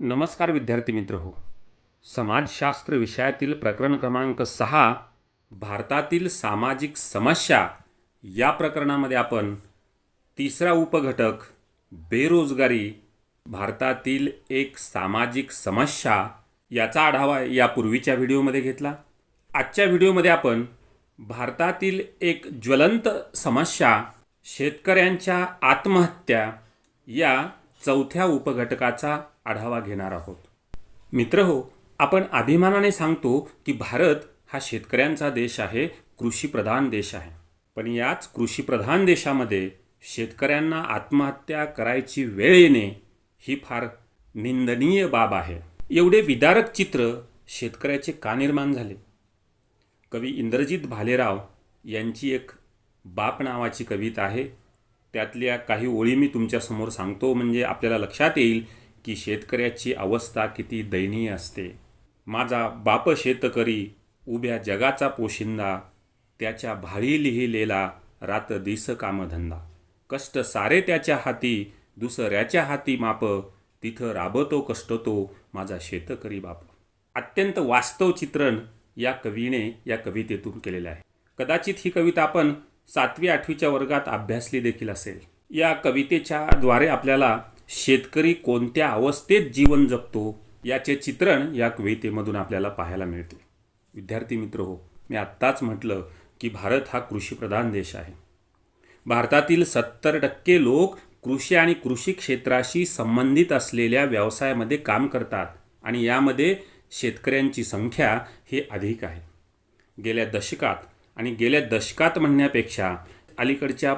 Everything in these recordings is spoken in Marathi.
नमस्कार विद्यार्थी मित्र हो. समाजशास्त्र विषयातील प्रकरण क्रमांक सहा भारतातील सामाजिक समस्या या प्रकरणामध्ये आपण तिसरा उपघटक बेरोजगारी भारतातील एक सामाजिक समस्या याचा आढावा यापूर्वीच्या व्हिडिओमध्ये घेतला. आजच्या व्हिडिओमध्ये आपण भारतातील एक ज्वलंत समस्या शेतकऱ्यांच्या आत्महत्या या चौथ्या उपघटकाचा आढावा घेणार आहोत. मित्र हो आपण अभिमानाने सांगतो की भारत हा शेतकऱ्यांचा देश आहे कृषीप्रधान देश आहे. पण याच कृषीप्रधान देशामध्ये शेतकऱ्यांना आत्महत्या करायची वेळ येणे ही फार निंदनीय बाब आहे. एवढे विदारक चित्र शेतकऱ्याचे का निर्माण झाले? कवी इंद्रजित भालेराव यांची एक बाप नावाची कविता आहे. त्यातल्या काही ओळी मी तुमच्यासमोर सांगतो म्हणजे आपल्याला लक्षात येईल की शेतकऱ्याची अवस्था किती दयनीय असते. माझा बाप शेतकरी उभ्या जगाचा पोशिंदा त्याच्या भाळी लिहिलेला रात दिस कामधंदा. कष्ट सारे त्याच्या हाती दुसऱ्याच्या हाती माप तिथं राबतो कष्ट तो माझा शेतकरी बाप. अत्यंत वास्तव चित्रण या कवीने या कवितेतून केलेलं आहे. कदाचित ही कविता आपण सातवी आठवीच्या वर्गात अभ्यासली देखील असेल. या कवितेच्या द्वारे आपल्याला शेतकरी कोणत्या अवस्थेत जीवन जगतो याचे चित्रण या कवितेमधून आपल्याला पाहायला मिळते. विद्यार्थी मित्र हो मी आत्ताच म्हटलं की भारत हा कृषीप्रधान देश आहे. भारतातील सत्तर टक्के लोक कृषी आणि कृषी क्षेत्राशी संबंधित असलेल्या व्यवसायामध्ये काम करतात आणि यामध्ये शेतकऱ्यांची संख्या ही अधिक आहे. गेल्या दशकात आणि गेल्या दशकात म्हणण्यापेक्षा अलीकडच्या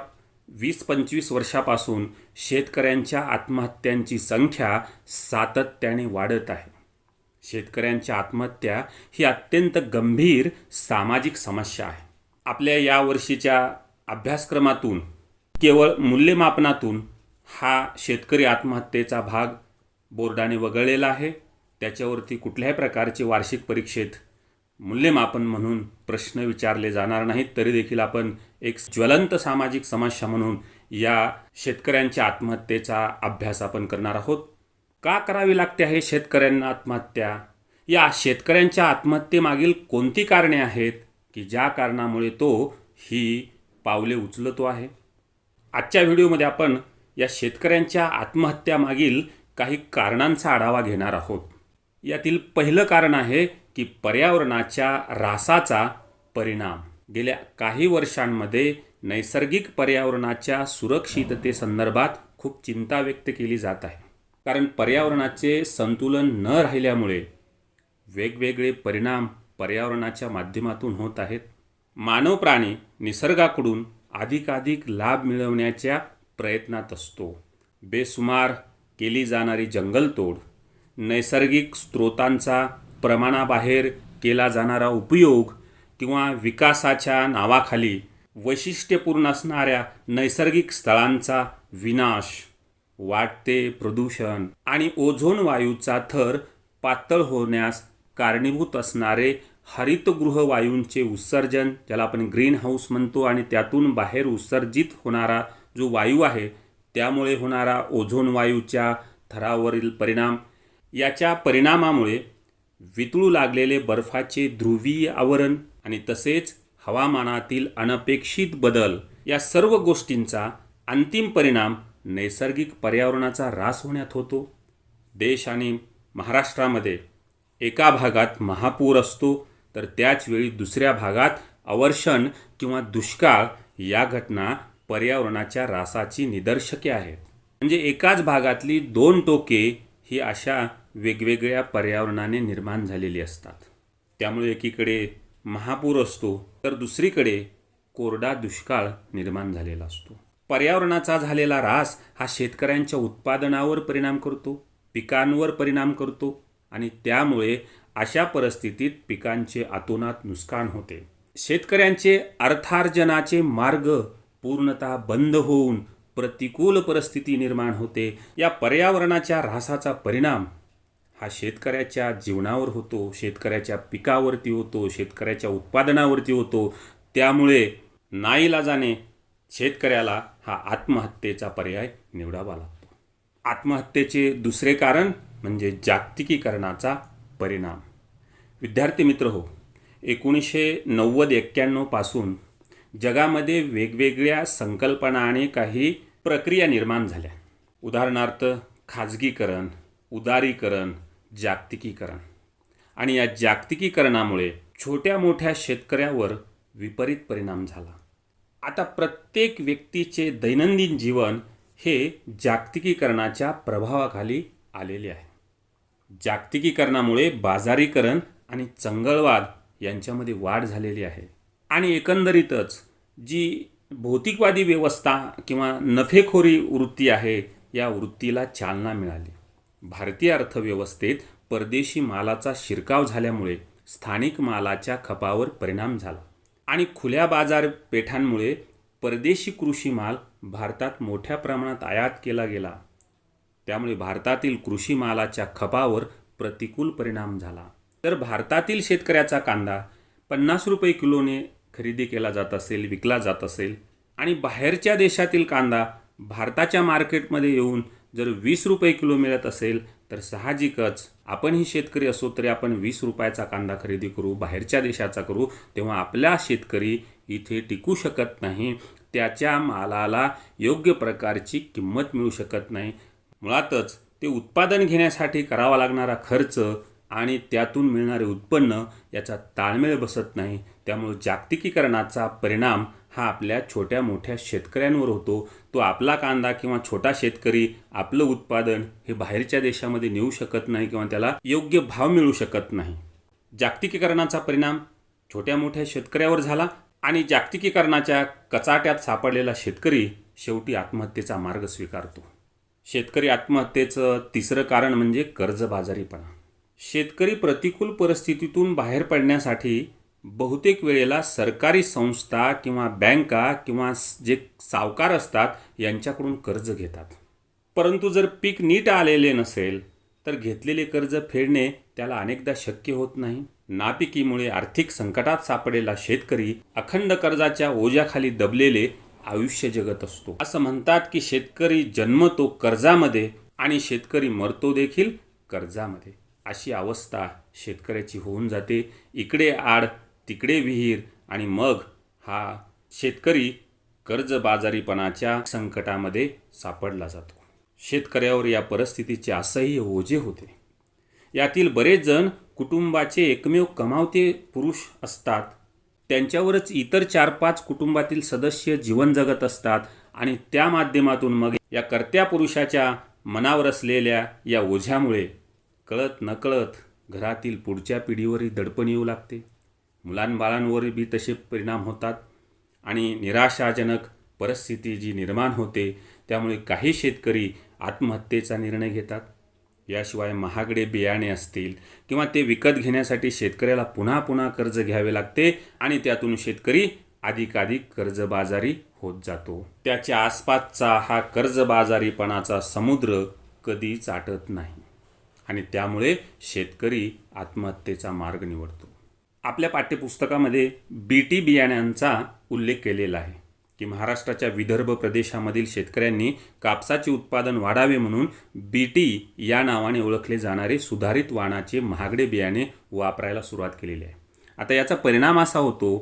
वीस पंचवीस वर्षापासून शेतकऱ्यांच्या आत्महत्यांची संख्या सातत्याने वाढत आहे. शेतकऱ्यांच्या आत्महत्या ही अत्यंत गंभीर सामाजिक समस्या आहे. आपल्या या वर्षीच्या अभ्यासक्रमातून केवळ मूल्यमापनातून हा शेतकरी आत्महत्येचा भाग बोर्डाने वगळलेला आहे. त्याच्यावरती कुठल्याही प्रकारचे वार्षिक परीक्षेत मूल्यमापन म्हणून प्रश्न विचारले जाणार नाहीत तरी देखील आपण एक ज्वलंत सामाजिक समस्या म्हणून या शेतकऱ्यांच्या आत्महत्येचा अभ्यास आपण करणार आहोत. का करावी लागते आहे शेतकऱ्यांना आत्महत्या? या शेतकऱ्यांच्या आत्महत्येमागील कोणती कारणे आहेत की ज्या कारणामुळे तो ही पावले उचलतो आहे? आजच्या व्हिडिओमध्ये आपण या शेतकऱ्यांच्या आत्महत्यामागील काही कारणांचा आढावा घेणार आहोत. यातील पहिलं कारण आहे की पर्यावरणाच्या ऱ्हासाचा परिणाम. गेल्या काही वर्षांमध्ये नैसर्गिक पर्यावरणाच्या सुरक्षिततेसंदर्भात खूप चिंता व्यक्त केली जात आहे. कारण पर्यावरणाचे संतुलन न राहिल्यामुळे वेगवेगळे परिणाम पर्यावरणाच्या माध्यमातून होत आहेत. मानव प्राणी निसर्गाकडून अधिकाधिक लाभ मिळवण्याच्या प्रयत्नात असतो. बेसुमार केली जाणारी जंगलतोड नैसर्गिक स्रोतांचा प्रमाणाबाहेर केला जाणारा उपयोग किंवा विकासाच्या नावाखाली वैशिष्ट्यपूर्ण असणाऱ्या नैसर्गिक स्थळांचा विनाश वाढते प्रदूषण आणि ओझोन वायूचा थर पातळ होण्यास कारणीभूत असणारे हरितगृह वायूंचे उत्सर्जन ज्याला आपण ग्रीन हाऊस म्हणतो आणि त्यातून बाहेर उत्सर्जित होणारा जो वायू आहे त्यामुळे होणारा ओझोन वायूच्या थरावरील परिणाम. याच्या परिणामामुळे वितळू लागलेले बर्फाचे ध्रुवीय आवरण आणि तसेच हवामानातील अनपेक्षित बदल या सर्व गोष्टींचा अंतिम परिणाम नैसर्गिक पर्यावरणाचा ऱ्हास होण्यात होतो. देश आणि महाराष्ट्रामध्ये एका भागात महापूर असतो तर त्याचवेळी दुसऱ्या भागात अवर्षण किंवा दुष्काळ या घटना पर्यावरणाच्या ऱ्हासाची निदर्शके आहेत. म्हणजे एकाच भागातली दोन टोके ही अशा वेगवेगळ्या पर्यावरणाने निर्माण झालेली असतात. त्यामुळे एकीकडे महापूर असतो तर दुसरीकडे कोरडा दुष्काळ निर्माण झालेला असतो. पर्यावरणाचा झालेला ऱ्हास हा शेतकऱ्यांच्या उत्पादनावर परिणाम करतो पिकांवर परिणाम करतो आणि त्यामुळे अशा परिस्थितीत पिकांचे अतोनात नुकसान होते. शेतकऱ्यांचे अर्थार्जनाचे मार्ग पूर्णतः बंद होऊन प्रतिकूल परिस्थिती निर्माण होते. या पर्यावरणाच्या ऱ्हासाचा परिणाम हा शेतकऱ्याच्या जीवनावर होतो शेतकऱ्याच्या पिकावरती होतो शेतकऱ्याच्या उत्पादनावरती होतो. त्यामुळे नाईलाजाने शेतकऱ्याला हा आत्महत्येचा पर्याय निवडावा लागतो. आत्महत्येचे दुसरे कारण म्हणजे जागतिकीकरणाचा परिणाम. विद्यार्थी मित्र हो एकोणीसशे नव्वद एक्क्याण्णवपासून जगामध्ये वेगवेगळ्या संकल्पना आणि काही प्रक्रिया निर्माण झाल्या. उदाहरणार्थ खाजगीकरण उदारीकरण जागतिकीकरण. आणि या जागतिकीकरणामुळे छोट्या मोठ्या शेतकऱ्यावर विपरीत परिणाम झाला. आता प्रत्येक व्यक्तीचे दैनंदिन जीवन हे जागतिकीकरणाच्या प्रभावाखाली आलेले आहे. जागतिकीकरणामुळे बाजारीकरण आणि चंगळवाद यांच्यामध्ये वाढ झालेली आहे. आणि एकंदरीतच जी भौतिकवादी व्यवस्था किंवा नफेखोरी वृत्ती आहे या वृत्तीला चालना मिळाली. भारतीय अर्थव्यवस्थेत परदेशी मालाचा शिरकाव झाल्यामुळे स्थानिक मालाच्या खपावर परिणाम झाला. आणि खुल्या बाजारपेठांमुळे परदेशी कृषी माल भारतात मोठ्या प्रमाणात आयात केला गेला. त्यामुळे भारतातील कृषी मालाच्या खपावर प्रतिकूल परिणाम झाला. तर भारतातील शेतकऱ्याचा कांदा पन्नास रुपये किलोने खरेदी केला जात असेल विकला जात असेल आणि बाहेरच्या देशातील कांदा भारताच्या मार्केटमध्ये येऊन जर वीस रुपये किलो मिळत असेल तर साहजिकच आपणही शेतकरी असो तरी आपण वीस रुपयाचा कांदा खरेदी करू बाहेरच्या देशाचा करू तेव्हा आपला शेतकरी इथे टिकू शकत नाही. त्याच्या मालाला योग्य प्रकारची किंमत मिळू शकत नाही. मुळातच ते उत्पादन घेण्यासाठी करावा लागणारा खर्च आणि त्यातून मिळणारे उत्पन्न याचा ताळमेळ बसत नाही. त्यामुळे जागतिकीकरणाचा परिणाम हा आपल्या छोट्या मोठ्या शेतकऱ्यांवर होतो. तो आपला कांदा किंवा छोटा शेतकरी आपलं उत्पादन हे बाहेरच्या देशामध्ये नेऊ शकत नाही किंवा त्याला योग्य भाव मिळू शकत नाही. जागतिकीकरणाचा परिणाम छोट्या मोठ्या शेतकऱ्यावर झाला आणि जागतिकीकरणाच्या कचाट्यात सापडलेला शेतकरी शेवटी आत्महत्येचा मार्ग स्वीकारतो. शेतकरी आत्महत्येचं तिसरं कारण म्हणजे कर्जबाजारीपणा. शेतकरी प्रतिकूल परिस्थितीतून बाहेर पडण्यासाठी बहुतेक वेळेला सरकारी संस्था किंवा बँका किंवा जे सावकार असतात यांच्याकडून कर्ज घेतात. परंतु जर पीक नीट आलेले नसेल तर घेतलेले कर्ज फेडणे त्याला अनेकदा शक्य होत नाही. नापिकीमुळे आर्थिक संकटात सापडलेला शेतकरी अखंड कर्जाच्या ओझ्याखाली दबलेले आयुष्य जगत असतो. असं म्हणतात की शेतकरी जन्मतो कर्जामध्ये आणि शेतकरी मरतो देखील कर्जामध्ये. अशी अवस्था शेतकऱ्याची होऊन जाते. इकडे आड तिकडे विहीर आणि मग हा शेतकरी कर्जबाजारीपणाच्या संकटामध्ये सापडला जातो. शेतकऱ्यावर या परिस्थितीचे असह्य ओझे होते. यातील बरेच जण कुटुंबाचे एकमेव कमावते पुरुष असतात. त्यांच्यावरच इतर चार पाच कुटुंबातील सदस्य जीवन जगत असतात आणि त्या माध्यमातून मग या कर्त्या पुरुषाच्या मनावर असलेल्या या ओझ्यामुळे कळत नकळत घरातील पुढच्या पिढीवरही दडपण येऊ लागते. मुलांबाळांवर बी तसे परिणाम होतात आणि निराशाजनक परिस्थिती जी निर्माण होते त्यामुळे काही शेतकरी आत्महत्येचा निर्णय घेतात. याशिवाय महागडे बियाणे असतील किंवा ते विकत घेण्यासाठी शेतकऱ्याला पुन्हा पुन्हा कर्ज घ्यावे लागते आणि त्यातून शेतकरी अधिकाधिक कर्जबाजारी होत जातो. त्याच्या आसपासचा हा कर्जबाजारीपणाचा समुद्र कधी चाटत नाही आणि त्यामुळे शेतकरी आत्महत्येचा मार्ग निवडतो. आपल्या पाठ्यपुस्तकामध्ये बी टी बियाण्यांचा उल्लेख केलेला आहे की महाराष्ट्राच्या विदर्भ प्रदेशामधील शेतकऱ्यांनी कापसाचे उत्पादन वाढावे म्हणून बी टी या नावाने ओळखले जाणारे सुधारित वाणाचे महागडे बियाणे वापरायला सुरुवात केलेली आहे. आता याचा परिणाम असा होतो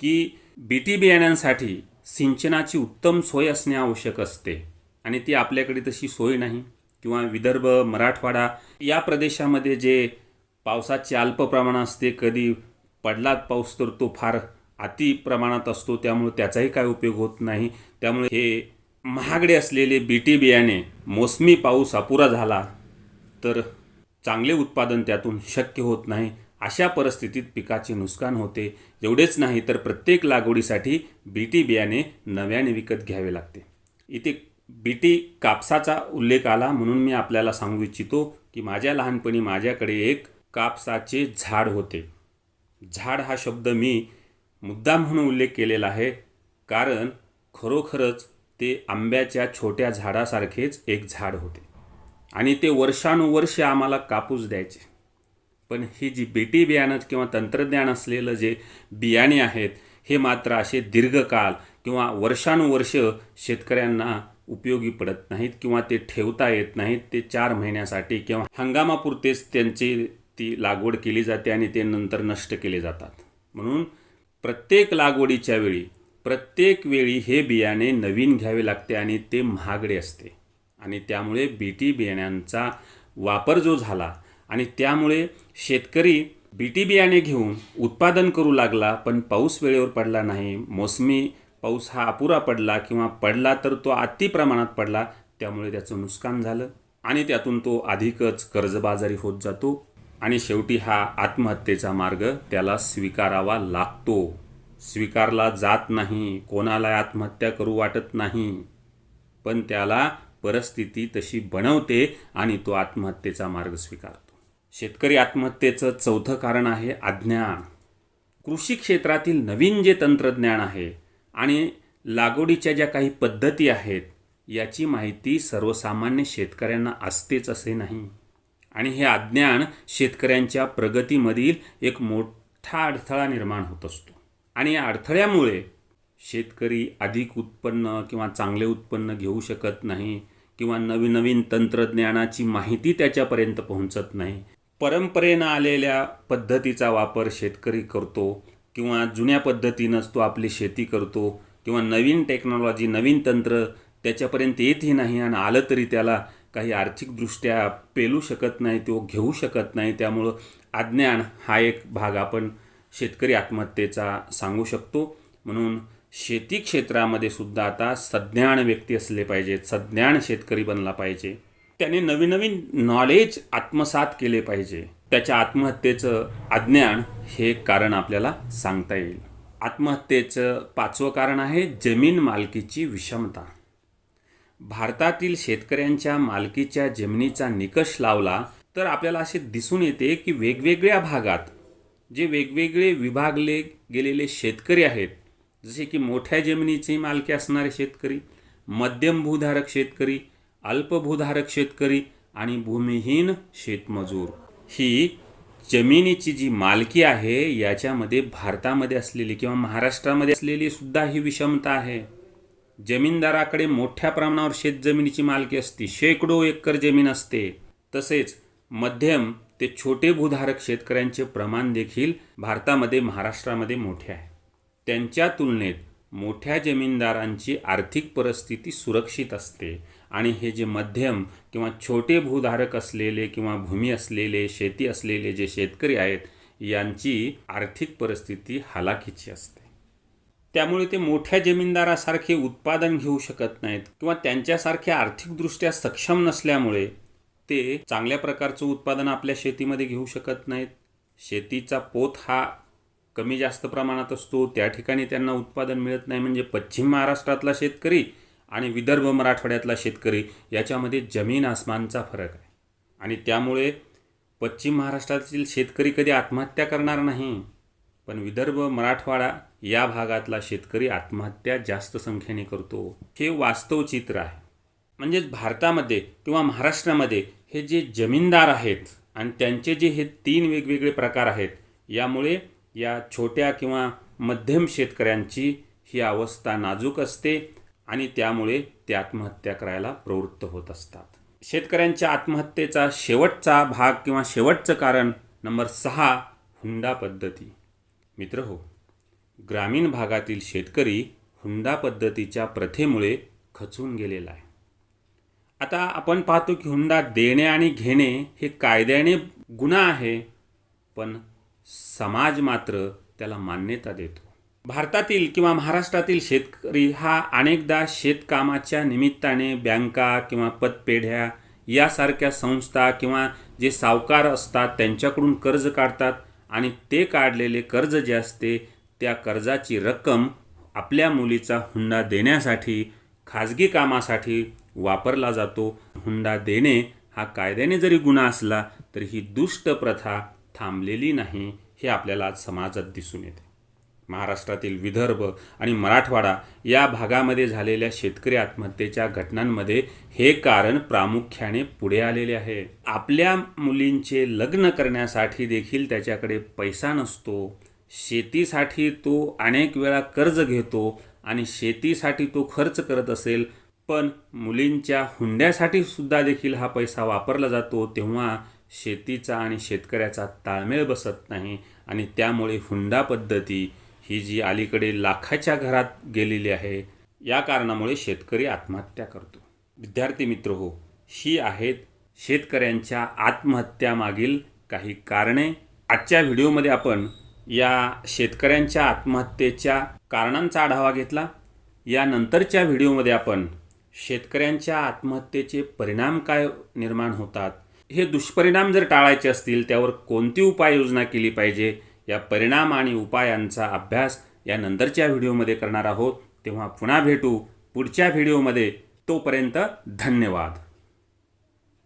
की बी टी बियाण्यांसाठी सिंचनाची उत्तम सोय असणे आवश्यक असते आणि ती आपल्याकडे तशी सोय नाही. किंवा विदर्भ मराठवाडा या प्रदेशामध्ये जे पावसाचे अल्प प्रमाण असते कधी पडलात पाऊस तर तो फार अति प्रमाणात असतो त्यामुळे त्याचाही काय उपयोग होत नाही. त्यामुळे हे महागडे असलेले बीटी बियाणे मोसमी पाऊस अपुरा झाला तर चांगले उत्पादन त्यातून शक्य होत नाही. अशा परिस्थितीत पिकाचे नुकसान होते. एवढेच नाही तर प्रत्येक लागवडीसाठी बीटी बियाणे नव्याने विकत घ्यावे लागते. इथे बीटी कापसाचा उल्लेख आला म्हणून मी आपल्याला सांगू इच्छितो की माझ्या लहानपणी माझ्याकडे एक कापसाचे झाड होते. झाड हा शब्द मी मुद्दाम म्हणून उल्लेख केलेला आहे कारण खरोखरच ते आंब्याच्या छोट्या झाडासारखेच एक झाड होते. आणि ते वर्षानुवर्ष आम्हाला कापूस द्यायचे. पण ही जी बेटी बियाणं किंवा तंत्रज्ञान असलेलं जे बियाणे आहेत हे मात्र असे दीर्घकाळ किंवा वर्षानुवर्ष शेतकऱ्यांना उपयोगी पडत नाहीत किंवा ते ठेवता येत नाहीत ते चार महिन्यासाठी किंवा हंगामापुरतेच त्यांची ती लागवड केली जाते आणि ते नंतर नष्ट केले जातात. म्हणून प्रत्येक लागवडीच्या वेळी प्रत्येक वेळी हे बियाणे नवीन घ्यावे लागते आणि ते महागडे असते. आणि त्यामुळे बी टी बियाण्यांचा वापर जो झाला आणि त्यामुळे शेतकरी बी टी बियाणे घेऊन उत्पादन करू लागला पण पाऊस वेळेवर पडला नाही. मोसमी पाऊस हा अपुरा पडला किंवा पडला तर तो अति प्रमाणात पडला त्यामुळे त्याचं नुकसान झालं आणि त्यातून तो अधिकच कर्जबाजारी होत जातो. आणि शेवटी हा आत्महत्येचा मार्ग त्याला स्वीकारावा लागतो. स्वीकारला जात नाही कोणाला आत्महत्या करू वाटत नाही. पण त्याला परिस्थिती तशी बनवते आणि तो आत्महत्येचा मार्ग स्वीकारतो. शेतकरी आत्महत्येचं चौथं कारण आहे अज्ञान. कृषी क्षेत्रातील नवीन जे तंत्रज्ञान आहे आणि लागवडीच्या ज्या काही पद्धती आहेत याची माहिती सर्वसामान्य शेतकऱ्यांना असतेच असे नाही. आणि हे अज्ञान शेतकऱ्यांच्या प्रगतीमधील एक मोठा अडथळा निर्माण होत असतो. आणि या अडथळ्यामुळे शेतकरी अधिक उत्पन्न किंवा चांगले उत्पन्न घेऊ शकत नाही किंवा नवीन नवीन तंत्रज्ञानाची माहिती त्याच्यापर्यंत पोहोचत नाही. परंपरेनं आलेल्या पद्धतीचा वापर शेतकरी करतो किंवा जुन्या पद्धतीनंच तो आपली शेती करतो किंवा नवीन टेक्नॉलॉजी नवीन तंत्र त्याच्यापर्यंत येतही नाही आणि आलं तरी त्याला काही आर्थिकदृष्ट्या पेलू शकत नाही तो घेऊ शकत नाही. त्यामुळं अज्ञान हा एक भाग आपण शेतकरी आत्महत्येचा सांगू शकतो. म्हणून शेती क्षेत्रामध्ये सुद्धा आता सज्ञान व्यक्ती असले पाहिजेत सज्ञान शेतकरी बनला पाहिजे. त्याने नवीन नवीन नॉलेज आत्मसात केले पाहिजे. त्याच्या आत्महत्येचं अज्ञान हे कारण आपल्याला सांगता येईल. आत्महत्येचं पाचवं कारण आहे जमीन मालकीची विषमता. भारतातील शेतकऱ्यांच्या मालकीच्या जमिनीचा निकष लावला तर आपल्याला असे दिसून येते की वेगवेगळ्या भागात जे वेगवेगळे विभागले गेलेले शेतकरी आहेत जसे की मोठ्या जमिनीची मालकी असणारे शेतकरी मध्यम भूधारक शेतकरी अल्पभूधारक शेतकरी आणि भूमिहीन शेतमजूर. ही जमिनीची जी मालकी आहे याच्यामध्ये भारतामध्ये असलेली किंवा महाराष्ट्रामध्ये असलेली सुद्धा ही विषमता आहे. जमीनदाराकडे मोठ्या प्रमाणावर शेतजमिनीची मालकी असते. शेकडो एकर जमीन असते. तसेच मध्यम ते छोटे भूधारक शेतकऱ्यांचे प्रमाण देखील भारतामध्ये महाराष्ट्रामध्ये मोठे आहे. त्यांच्या तुलनेत मोठ्या जमीनदारांची आर्थिक परिस्थिती सुरक्षित असते आणि हे जे मध्यम किंवा छोटे भूधारक असलेले किंवा भूमी असलेले शेती असलेले जे शेतकरी आहेत यांची आर्थिक परिस्थिती हलाखीची असते. त्यामुळे ते मोठ्या जमीनदारासारखे उत्पादन घेऊ शकत नाहीत किंवा त्यांच्यासारखे आर्थिकदृष्ट्या सक्षम नसल्यामुळे ते चांगल्या प्रकारचं उत्पादन आपल्या शेतीमध्ये घेऊ शकत नाहीत. शेतीचा पोत हा कमी जास्त प्रमाणात असतो. त्या ठिकाणी त्यांना उत्पादन मिळत नाही म्हणजे पश्चिम महाराष्ट्रातला शेतकरी आणि विदर्भ मराठवाड्यातला शेतकरी याच्यामध्ये जमीन आसमानचा फरक आहे. आणि त्यामुळे पश्चिम महाराष्ट्रातील शेतकरी कधी आत्महत्या करणार नाही. पण विदर्भ मराठवाडा या भागातला शेतकरी आत्महत्या जास्त संख्येने करतो. हे वास्तव चित्र आहे. म्हणजेच भारतामध्ये किंवा महाराष्ट्रामध्ये हे जे जमीनदार आहेत आणि त्यांचे जे हे तीन वेगवेगळे प्रकार आहेत यामुळे या छोट्या किंवा मध्यम शेतकऱ्यांची ही अवस्था नाजूक असते आणि त्यामुळे ते आत्महत्या करायला प्रवृत्त होत असतात. शेतकऱ्यांच्या आत्महत्येचा शेवटचा भाग किंवा शेवटचं कारण नंबर सहा हुंडा पद्धती. मित्र हो ग्रामीण भागातील शेतकरी हुंडा पद्धतीच्या प्रथेमुळे खचून गेलेला आहे. आता आपण पाहतो की हुंडा देणे आणि घेणे हे कायद्याने गुन्हा आहे पण समाज मात्र त्याला मान्यता देतो. भारतातील किंवा महाराष्ट्रातील शेतकरी हा अनेकदा शेतकामाच्या निमित्ताने बँका किंवा पतपेढ्या यासारख्या संस्था किंवा जे सावकार असतात त्यांच्याकडून कर्ज काढतात आणि ते काढलेले कर्ज जे असते त्या कर्जाची रक्कम आपल्या मुलीचा हुंडा देण्यासाठी खाजगी कामासाठी वापरला जातो. हुंडा देणे हा कायद्याने जरी गुन्हा असला तरी ही दुष्ट प्रथा थांबलेली नाही हे आपल्याला समाजात दिसून येते. महाराष्ट्रातील विदर्भ आणि मराठवाडा या भागामध्ये झालेल्या शेतकरी आत्महत्येच्या घटनांमध्ये हे कारण प्रामुख्याने पुढे आलेले आहे. आपल्या मुलींचे लग्न करण्यासाठी देखील त्याच्याकडे पैसा नसतो. शेतीसाठी तो अनेक वेळा कर्ज घेतो आणि शेतीसाठी तो खर्च करत असेल पण मुलींच्या हुंड्यासाठी सुद्धा देखील हा पैसा वापरला जातो तेव्हा शेतीचा आणि शेतकऱ्याचा ताळमेळ बसत नाही आणि त्यामुळे हुंडा पद्धती ही जी अलीकडे लाखाच्या घरात गेलेली आहे या कारणामुळे शेतकरी आत्महत्या करतो. विद्यार्थी मित्र हो ही आहेत शेतकऱ्यांच्या आत्महत्यामागील काही कारणे. आजच्या व्हिडिओमध्ये आपण या शेतकऱ्यांच्या आत्महत्येच्या कारणांचा आढावा घेतला. यानंतरच्या व्हिडिओमध्ये आपण शेतकऱ्यांच्या आत्महत्येचे परिणाम काय निर्माण होतात हे दुष्परिणाम जर टाळायचे असतील त्यावर कोणती उपाययोजना केली पाहिजे या परिणाम आणि उपायांचा अभ्यास या नंतरच्या व्हिडिओमध्ये करणार आहोत. तेव्हा पुन्हा भेटू पुढच्या व्हिडिओमध्ये. तोपर्यंत धन्यवाद.